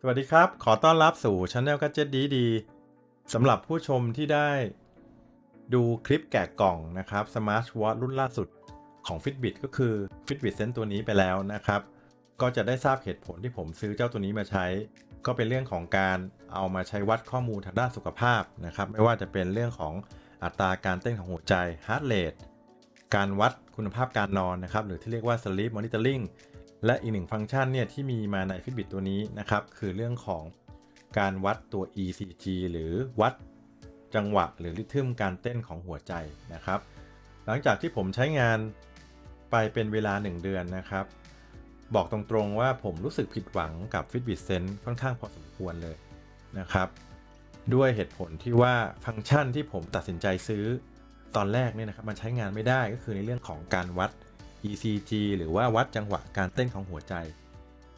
สวัสดีครับ ขอต้อนรับสู่ช anel กัจเจ็ตดีดีสำหรับผู้ชมที่ได้ดูคลิปแกะกล่องนะครับ Smart Watch รุ่นล่าสุดของ Fitbit ก็คือ Fitbit Sense ตัวนี้ไปแล้วนะครับ ก็จะได้ทราบเหตุผลที่ผมซื้อเจ้าตัวนี้มาใช้ ก็เป็นเรื่องของการเอามาใช้วัดข้อมูลทางด้านสุขภาพนะครับ ไม่ว่าจะเป็นเรื่องของอัตราการเต้นของหัวใจ heart rate การวัดคุณภาพการนอนนะครับ หรือที่เรียกว่า sleep monitoring และอีกหนึ่งฟังก์ชันเนี่ยที่มีมาใน Fitbit ตัวนี้นะครับ คือเรื่องของการวัดตัว ECG หรือวัดจังหวะหรือริทึมการเต้นของหัวใจนะครับ หลังจากที่ผมใช้งานไปเป็นเวลา 1 เดือนนะครับ บอกตรงๆว่าผมรู้สึกผิดหวังกับ Fitbit Sense ค่อนข้างพอสมควรเลยนะครับ ด้วยเหตุผลที่ว่าฟังก์ชันที่ผมตัดสินใจซื้อตอนแรกเนี่ยนะครับมันใช้งานไม่ได้ก็คือในเรื่องของการวัด ECG หรือว่าวัดจังหวะการเต้นของหัวใจ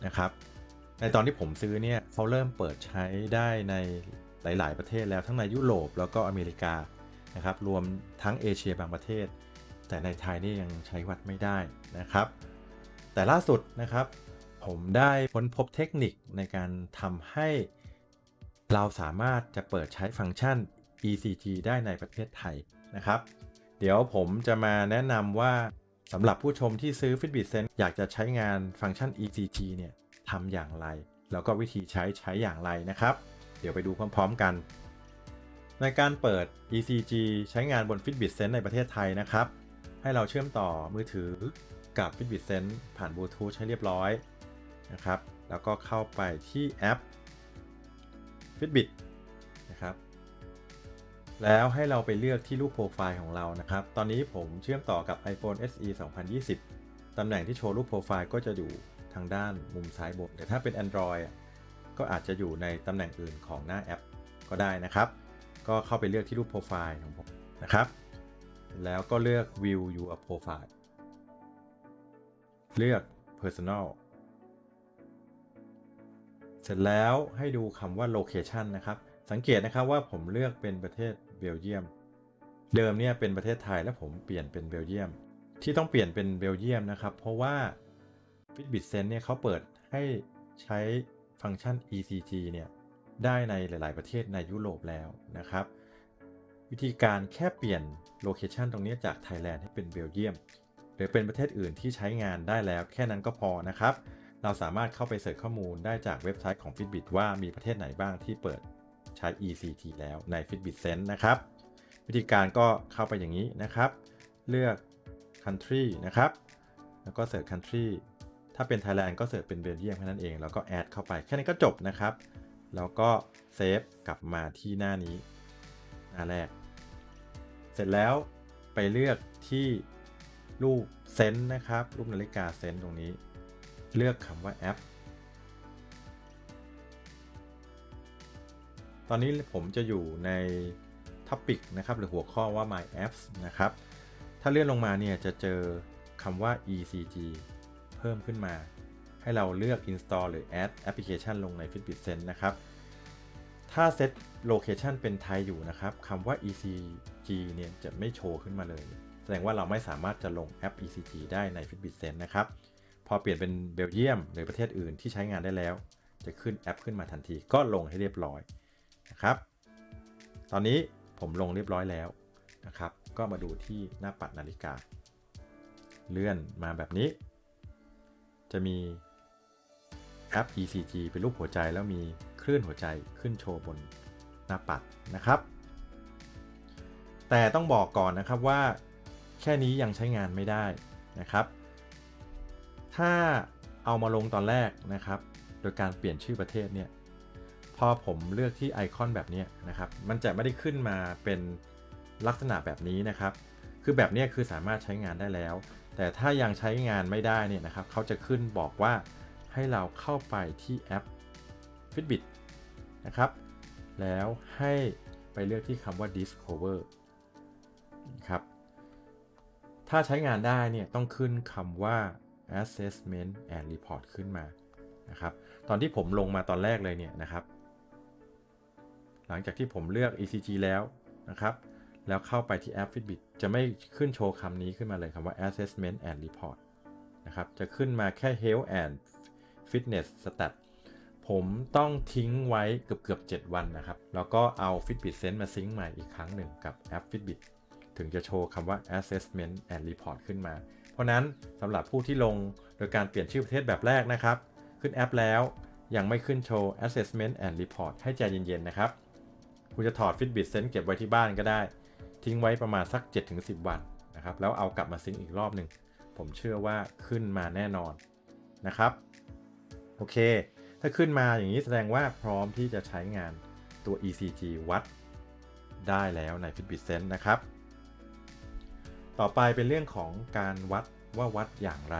นะครับในตอนที่ผมซื้อเนี่ยเขาเริ่มเปิดใช้ได้ในหลาย ๆ ประเทศแล้วทั้งในยุโรปแล้วก็อเมริกานะครับรวมทั้งเอเชียบางประเทศ แต่ในไทยนี่ยังใช้วัดไม่ได้นะครับ แต่ล่าสุดนะครับ ผมได้ค้นพบเทคนิคในการทำให้เราสามารถจะเปิดใช้ฟังก์ชัน ECG ได้ในประเทศไทยนะครับ เดี๋ยวผมจะมาแนะนำว่า สำหรับผู้ชมที่ซื้อ Fitbit Sense อยากจะใช้งานฟังก์ชัน ECG เนี่ยทำอย่างไร แล้วก็วิธีใช้ใช้อย่างไรนะครับ เดี๋ยวไปดูพร้อม ๆ กัน ในการเปิด ECG ใช้งานบน Fitbit Sense ในประเทศไทยนะครับ ให้เราเชื่อมต่อมือถือกับ Fitbit Sense ผ่านบลูทูธใช้เรียบร้อยนะครับ แล้วก็เข้าไปที่แอป Fitbit แล้วให้เราไปเลือกที่รูปโปรไฟล์ของเรานะครับ ตอนนี้ผมเชื่อมต่อกับ iPhone SE 2020 ตำแหน่งที่โชว์รูปโปรไฟล์ก็จะอยู่ทางด้านมุมซ้ายบน แต่ถ้าเป็น Android ก็อาจจะอยู่ในตำแหน่งอื่นของหน้าแอปก็ได้นะครับ ก็เข้าไปเลือกที่รูปโปรไฟล์ของผมนะครับ แล้วก็เลือก View Your Profile เลือก Personal เสร็จแล้วให้ดูคำว่า Location นะครับ สังเกตนะครับว่าผมเลือกเป็นประเทศ เบลเยียม เดิมเนี่ยเป็นประเทศไทยแล้วผมเปลี่ยนเป็นเบลเยียม ที่ต้องเปลี่ยนเป็นเบลเยียมนะครับ เพราะว่า Fitbit Sense เนี่ยเขาเปิดให้ใช้ฟังก์ชัน ECG เนี่ยได้ในหลาย ๆ ประเทศในยุโรปแล้วนะครับ วิธีการแค่เปลี่ยนโลเคชันตรงนี้จากไทยแลนด์ให้เป็นเบลเยียม หรือเป็นประเทศอื่นที่ใช้งานได้แล้ว แค่นั้นก็พอนะครับ เราสามารถเข้าไปเสิร์ชข้อมูลได้จากเว็บไซต์ของ Fitbit ว่ามีประเทศไหนบ้างที่เปิด ใช้ ECG แล้วใน Fitbit Sense นะครับ วิธีการก็เข้าไปอย่างนี้นะครับ เลือก country นะครับ แล้วก็เสิร์ช country ถ้าเป็น Thailand ก็เสิร์ชเป็นเบลเยียมแค่นั้นเอง แล้วก็แอดเข้าไป แค่นี้ก็จบนะครับ แล้วก็เซฟกลับมาที่หน้านี้ หน้าแรก เสร็จแล้วไปเลือกที่รูปเซนต์นะครับ รูปนาฬิกาเซนต์ตรงนี้ เลือกคำว่าแอป ตอนนี้ผมจะอยู่ในท็อปิกนะครับหรือหัวข้อว่า my apps นะครับ ถ้าเลื่อนลงมาเนี่ยจะเจอคำว่า ECG เพิ่มขึ้นมา ให้เราเลือก install หรือ add application ลงใน Fitbit Sense นะครับ ถ้าเซตโลเคชันเป็นไทยอยู่นะครับคำว่า ECG เนี่ยจะไม่โชว์ขึ้นมาเลย แสดงว่าเราไม่สามารถจะลงแอป ECG ได้ใน Fitbit Sense นะครับ พอเปลี่ยนเป็นเบลเยียมหรือประเทศอื่นที่ใช้งานได้แล้ว จะขึ้นแอปขึ้นมาทันทีก็ลงให้เรียบร้อย นะครับ ตอนนี้ผมลงเรียบร้อยแล้วนะครับ ก็มาดูที่หน้าปัดนาฬิกา เลื่อนมาแบบนี้ จะมีแอป ECG เป็นรูปหัวใจแล้วมีคลื่นหัวใจขึ้นโชว์บนหน้าปัดนะครับ แต่ต้องบอกก่อนนะครับว่าแค่นี้ยังใช้งานไม่ได้นะครับ ถ้าเอามาลงตอนแรกนะครับ โดยการเปลี่ยนชื่อประเทศเนี่ย พอผมเลือกที่ไอคอนแบบนี้นะครับ มันจะไม่ได้ขึ้นมาเป็นลักษณะแบบนี้นะครับ คือแบบนี้คือสามารถใช้งานได้แล้ว แต่ถ้ายังใช้งานไม่ได้เนี่ยนะครับ เขาจะขึ้นบอกว่าให้เราเข้าไปที่แอป Fitbit นะครับ แล้วให้ไปเลือกที่คำว่า Discover ครับ ถ้าใช้งานได้เนี่ยต้องขึ้นคำว่า Assessment and Report ขึ้นมานะครับ ตอนที่ผมลงมาตอนแรกเลยเนี่ยนะครับ หลังจากที่ผมเลือก ECG แล้วนะครับ แล้วเข้าไปที่แอป Fitbit จะไม่ขึ้นโชว์คำนี้ขึ้นมาเลยคำว่า Assessment and Report นะครับ จะขึ้นมาแค่ Health and Fitness Stat ผมต้องทิ้งไว้เกือบเกือบ7วันนะครับ แล้วก็เอา Fitbit Sense มาซิงค์ใหม่อีกครั้งหนึ่งกับแอป Fitbit ถึงจะโชว์คำว่า assessment and report ขึ้นมา เพราะนั้นสำหรับผู้ที่ลงโดยการเปลี่ยนชื่อประเทศแบบแรกนะครับ ขึ้นแอปแล้วยังไม่ขึ้นโชว์ assessment and report ให้ใจเย็นๆนะครับ คุณจะถอด Fitbit Sense เก็บไว้ที่บ้านก็ได้ ทิ้งไว้ประมาณสัก 7-10 วันนะครับ แล้วเอากลับมาซิงค์อีกรอบหนึ่ง ผมเชื่อว่าขึ้นมาแน่นอนนะครับ โอเค ถ้าขึ้นมาอย่างนี้แสดงว่าพร้อมที่จะใช้งานตัว ECG วัดได้แล้วใน Fitbit Sense นะครับ ต่อไปเป็นเรื่องของการวัดว่าวัดอย่างไร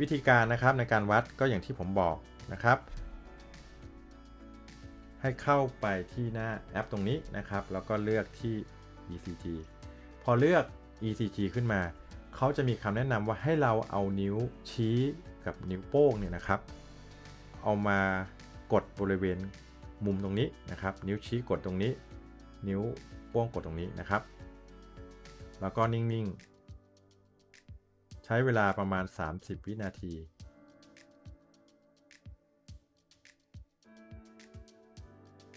วิธีการนะครับในการวัดก็อย่างที่ผมบอกนะครับ ให้เข้าไปที่หน้าแอปตรงนี้นะครับ แล้วก็เลือกที่ ECG พอเลือก ECG ขึ้นมา เขาจะมีคำแนะนำว่าให้เราเอานิ้วชี้กับนิ้วโป้งเนี่ยนะครับ เอามากดบริเวณมุมตรงนี้นะครับ นิ้วชี้กดตรงนี้ นิ้วโป้งกดตรงนี้นะครับ แล้วก็นิ่งๆ ใช้เวลาประมาณ 30 วินาที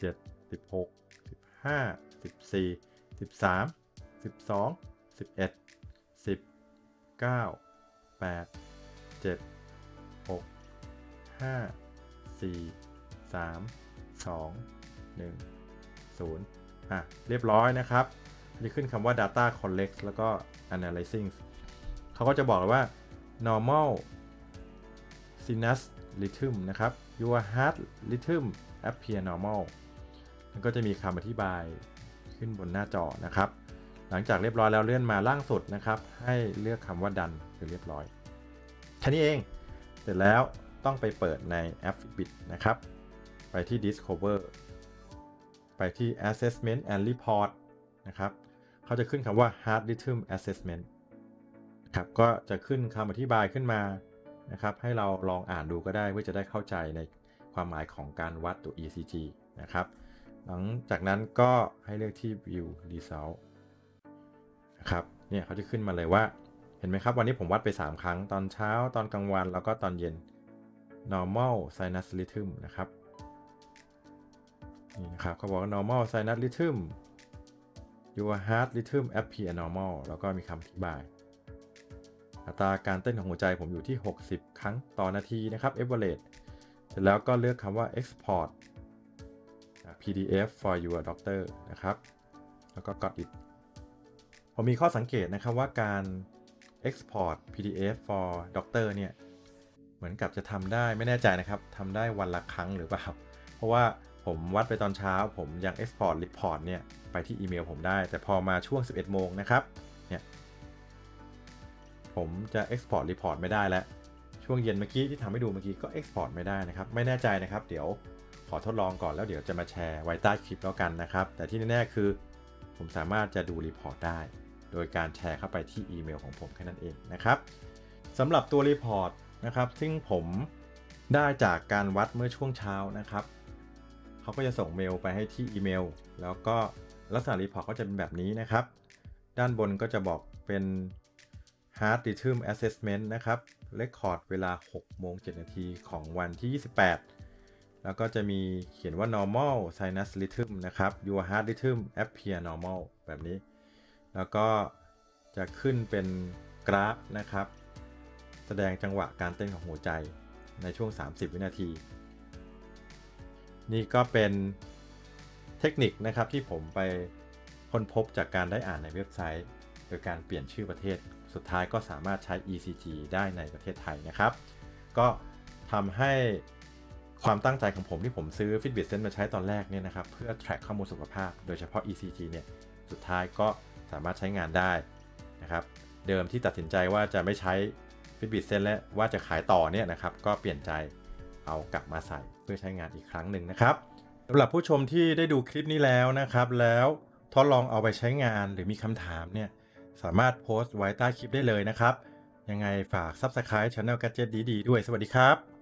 17 16 15 14 13 12 11 10 9 8 7 6 5 4 3 2 1 0อะเรียบร้อยนะครับจะขึ้นคำว่า data collect แล้วก็ analyzing เขาก็จะบอกเลยว่า normal sinus rhythm นะครับ your heart rhythm appear normal มันก็จะมีคำอธิบายขึ้นบนหน้าจอนะครับ หลังจากเรียบร้อยแล้วเลื่อนมาล่างสุดนะครับ ให้เลือกคำว่าดันคือเรียบร้อยแค่นี้เอง เสร็จแล้วต้องไปเปิดในแอป Fitbit นะครับ ไปที่ Discover ไปที่ Assessment and Report นะครับเขาจะขึ้นคำว่า Heart Rhythm Assessment ครับก็จะขึ้นคำอธิบายขึ้นมานะครับ ให้เราลองอ่านดูก็ได้เพื่อจะได้เข้าใจในความหมายของการวัดตัว ECG นะครับ หลังจากนั้นก็ให้เลือกที่ View Result นะครับ เนี่ยเขาจะขึ้นมาเลยว่า เห็นไหมครับ วันนี้ผมวัดไป 3 ครั้ง ตอนเช้า ตอนกลางวัน แล้วก็ตอนเย็น normal sinus rhythm นะครับ นี่นะครับเขาบอกว่า normal sinus rhythm your heart rhythm appear normal แล้วก็มีคำอธิบาย อัตราการเต้นของหัวใจผมอยู่ที่ 60 ครั้งต่อนาทีนะครับ average เสร็จแล้วก็เลือกคำว่า export PDF for your doctor นะครับ แล้วก็ got it ผมมีข้อสังเกตนะครับว่าการ export PDF for doctor เนี่ย เหมือนกับจะทำได้ไม่แน่ใจนะครับทำได้วันละครั้งหรือเปล่า เพราะว่าผมวัดไปตอนเช้า ผมยัง export report เนี่ย ไปที่อีเมลผมได้ แต่พอมาช่วง 11 โมงนะครับ เนี่ย ผมจะ export report ไม่ได้แล้ว ช่วงเย็นเมื่อกี้ที่ทำให้ดูเมื่อกี้ก็ export ไม่ได้นะครับ ไม่แน่ใจนะครับ เดี๋ยวขอทดลองก่อนแล้วเดี๋ยวจะมาแชร์ไว้ใต้คลิปแล้วกันนะครับ แต่ที่แน่ๆคือ ผมสามารถจะดูรีพอร์ตได้ โดยการแชร์เข้าไปที่อีเมลของผมแค่นั้นเองนะครับสำหรับตัวรีพอร์ตนะครับซึ่งผมได้จากการวัดเมื่อช่วงเช้านะครับเขาก็จะส่งเมลไปให้ที่อีเมล แล้วก็ลักษณะรีพอร์ตก็จะเป็นแบบนี้นะครับ ด้านบนก็จะบอกเป็น Heart Rhythm Assessment นะครับ Record เวลา 6 โมง 7 นาทีของวันที่ 28 แล้วก็จะมีเขียนว่า normal sinus rhythm นะครับ your heart rhythm appear normal แบบนี้ แล้วก็จะขึ้นเป็นกราฟนะครับ แสดงจังหวะการเต้นของหัวใจในช่วง 30 วินาที นี่ก็เป็นเทคนิคนะครับที่ผมไปค้นพบจากการได้อ่านในเว็บไซต์ โดยการเปลี่ยนชื่อประเทศ สุดท้ายก็สามารถใช้ ECG ได้ในประเทศไทยนะครับ ก็ทำให้ความตั้งใจของผมที่ผมซื้อ Fitbit Sense มาใช้ตอนแรกเนี่ยนะครับ เพื่อ track ข้อมูลสุขภาพ โดยเฉพาะ ECG เนี่ย สุดท้ายก็สามารถใช้งานได้นะครับ เดิมที่ตัดสินใจว่าจะไม่ใช้ Fitbit Sense และว่าจะขายต่อเนี่ยนะครับ ก็เปลี่ยนใจเอากลับมาใส่เพื่อใช้งานอีกครั้งหนึ่งนะครับสำหรับผู้ชมที่ได้ดูคลิปนี้แล้วนะครับ แล้วทดลองเอาไปใช้งานหรือมีคำถามเนี่ย สามารถโพสต์ไว้ใต้คลิปได้เลยนะครับ ยังไงฝาก Subscribe Channel Gadget ดีๆด้วย สวัสดีครับ